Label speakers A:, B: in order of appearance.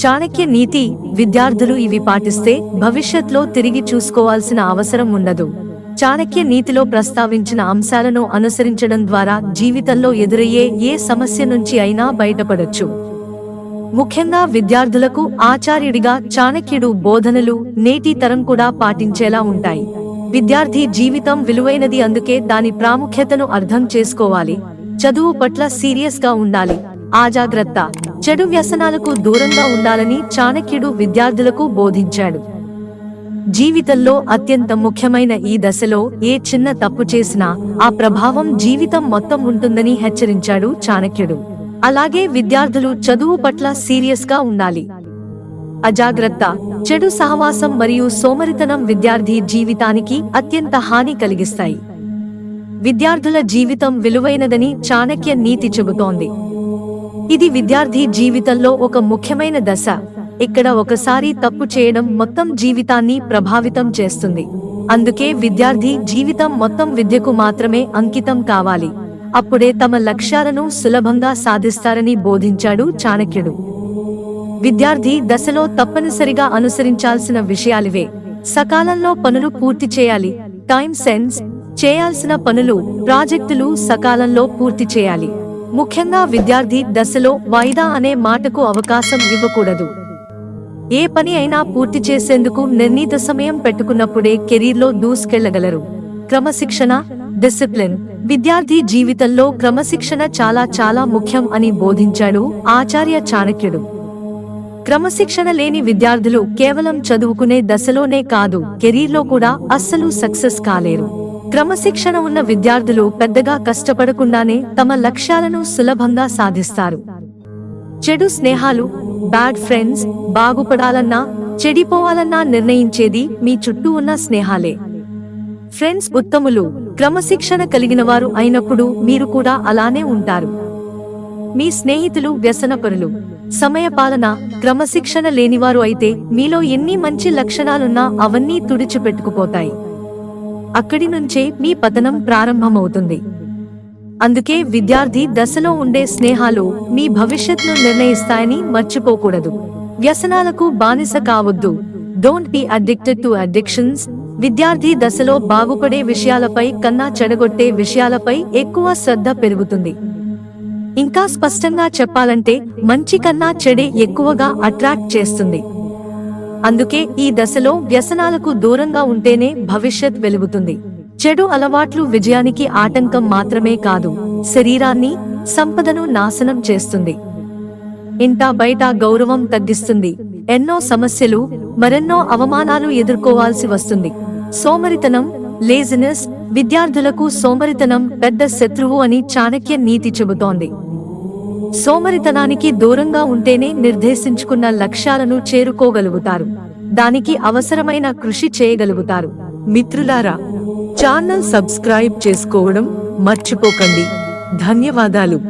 A: చాణక్య నీతి విద్యార్థులు ఇవి పాటిస్తే భవిష్యత్లో తిరిగి చూసుకోవాల్సిన అవసరం ఉండదు. చాణక్య నీతిలో ప్రస్తావించిన అంశాలను అనుసరించడం ద్వారా జీవితంలో ఎదురయ్యే ఏ సమస్య నుంచి అయినా బయటపడొచ్చు. ముఖ్యంగా విద్యార్థులకు ఆచార్యుడిగా చాణక్యుడు బోధనలు నేటి తరం కూడా పాటించేలా ఉంటాయి. విద్యార్థి జీవితం విలువైనది అందుకే దాని ప్రాముఖ్యతను అర్థం చేసుకోవాలి. చదువు పట్ల సీరియస్గా ఉండాలి. ఆజాగ్రత్త. చెడు వ్యసనాలకు దూరంగా ఉండాలని చాణక్యుడు విద్యార్థులకు బోధించాడు. జీవితంలో అత్యంత ముఖ్యమైన ఈ దశలో ఏ చిన్న తప్పు చేసినా ఆ ప్రభావం జీవితం మొత్తం ఉంటుందని హెచ్చరించాడు చాణక్యుడు. అలాగే విద్యార్థులు చదువు పట్ల సీరియస్గా ఉండాలి. అజాగ్రత్త చెడు సహవాసం మరియు సోమరితనం విద్యార్థి జీవితానికి అత్యంత హాని కలిగిస్తాయి. విద్యార్థుల జీవితం విలువైనదని చాణక్య నీతి చెబుతోంది. ఇది విద్యార్థి జీవితంలో ఒక ముఖ్యమైన దశ. ఇక్కడ ఒకసారి తప్పు చేయడం మొత్తం జీవితాన్ని ప్రభావితం చేస్తుంది. అందుకే విద్యార్థి జీవితం మొత్తం విద్యకు మాత్రమే అంకితం కావాలి. అప్పుడే తమ లక్ష్యాలను సులభంగా సాధిస్తారని బోధించాడు చాణక్యుడు. విద్యార్థి దశలో తప్పనిసరిగా అనుసరించాల్సిన విషయాలివే. సకాలంలో పనులు పూర్తి చేయాలి. టైం సెన్స్ చేయాల్సిన పనులు ప్రాజెక్టులు సకాలంలో పూర్తి చేయాలి. ముఖ్యంగా విద్యార్థి దశలో వాయిదా అనే మాటకు అవకాశం ఇవ్వకూడదు. ఏ పని అయినా పూర్తి చేసేందుకు నిర్ణీత సమయం పెట్టుకున్నప్పుడే కెరీర్లో దూసుకెళ్ళగలరు. క్రమశిక్షణ డిసిప్లిన్. విద్యార్థి జీవితంలో క్రమశిక్షణ చాలా చాలా ముఖ్యం అని బోధించాడు ఆచార్య చాణక్యుడు. క్రమశిక్షణ లేని విద్యార్థులు కేవలం చదువుకునే దశలోనే కాదు కెరీర్లో కూడా అస్సలు సక్సెస్ కాలేరు. క్రమశిక్షణ ఉన్న విద్యార్థులు పెద్దగా కష్టపడకుండానే తమ లక్ష్యాలను సులభంగా సాధిస్తారు. చెడు స్నేహాలు బ్యాడ్ ఫ్రెండ్స్ బాగుపడాలన్నా చెడిపోవాలన్నా నిర్ణయించేది మీ చుట్టూ ఉన్న స్నేహాలే. ఫ్రెండ్స్ ఉత్తములు క్రమశిక్షణ కలిగిన వారు అయినప్పుడు మీరు కూడా అలానే ఉంటారు. మీ స్నేహితులు వ్యసనపరులు. సమయపాలన క్రమశిక్షణ లేనివారు అయితే మీలో ఎన్ని మంచి లక్షణాలున్నా అవన్నీ తుడిచిపెట్టుకుపోతాయి. అక్కడి నుంచే మీ పతనం ప్రారంభమవుతుంది. అందుకే విద్యార్థి దశలో ఉండే స్నేహాలు మీ భవిష్యత్ను నిర్ణయిస్తాయని మర్చిపోకూడదు. వ్యసనాలకు బానిస కావద్దు. Don't be addicted to addictions విద్యార్థి దశలో బాగుపడే విషయాలపై కన్నా చెడగొట్టే విషయాలపై ఎక్కువ శ్రద్ధ పెరుగుతుంది. ఇంకా స్పష్టంగా చెప్పాలంటే మంచి కన్నా చెడే ఎక్కువగా అట్రాక్ట్ చేస్తుంది. అందుకే ఈ దశలో వ్యసనాలకు దూరంగా ఉంటేనే భవిష్యత్ వెలుగుతుంది. చెడు అలవాట్లు విజయానికి ఆటంకం మాత్రమే కాదు శరీరాన్ని సంపదను నాశనం చేస్తుంది. ఇంటా బయట గౌరవం తగ్గిస్తుంది. ఎన్నో సమస్యలు మరెన్నో అవమానాలు ఎదుర్కోవాల్సి వస్తుంది. సోమరితనం లేజినెస్ విద్యార్థులకు సోమరితనం పెద్ద శత్రువు అని చాణక్య నీతి చెబుతోంది. సోమరితనానికి దూరంగా ఉంటేనే నిర్దేశించుకున్న లక్ష్యాలను చేరుకోగలుగుతారు. దానికి అవసరమైన కృషి చేయగలుగుతారు. మిత్రులారా ఛానల్ సబ్స్క్రైబ్ చేసుకోవడం మర్చిపోకండి. ధన్యవాదాలు.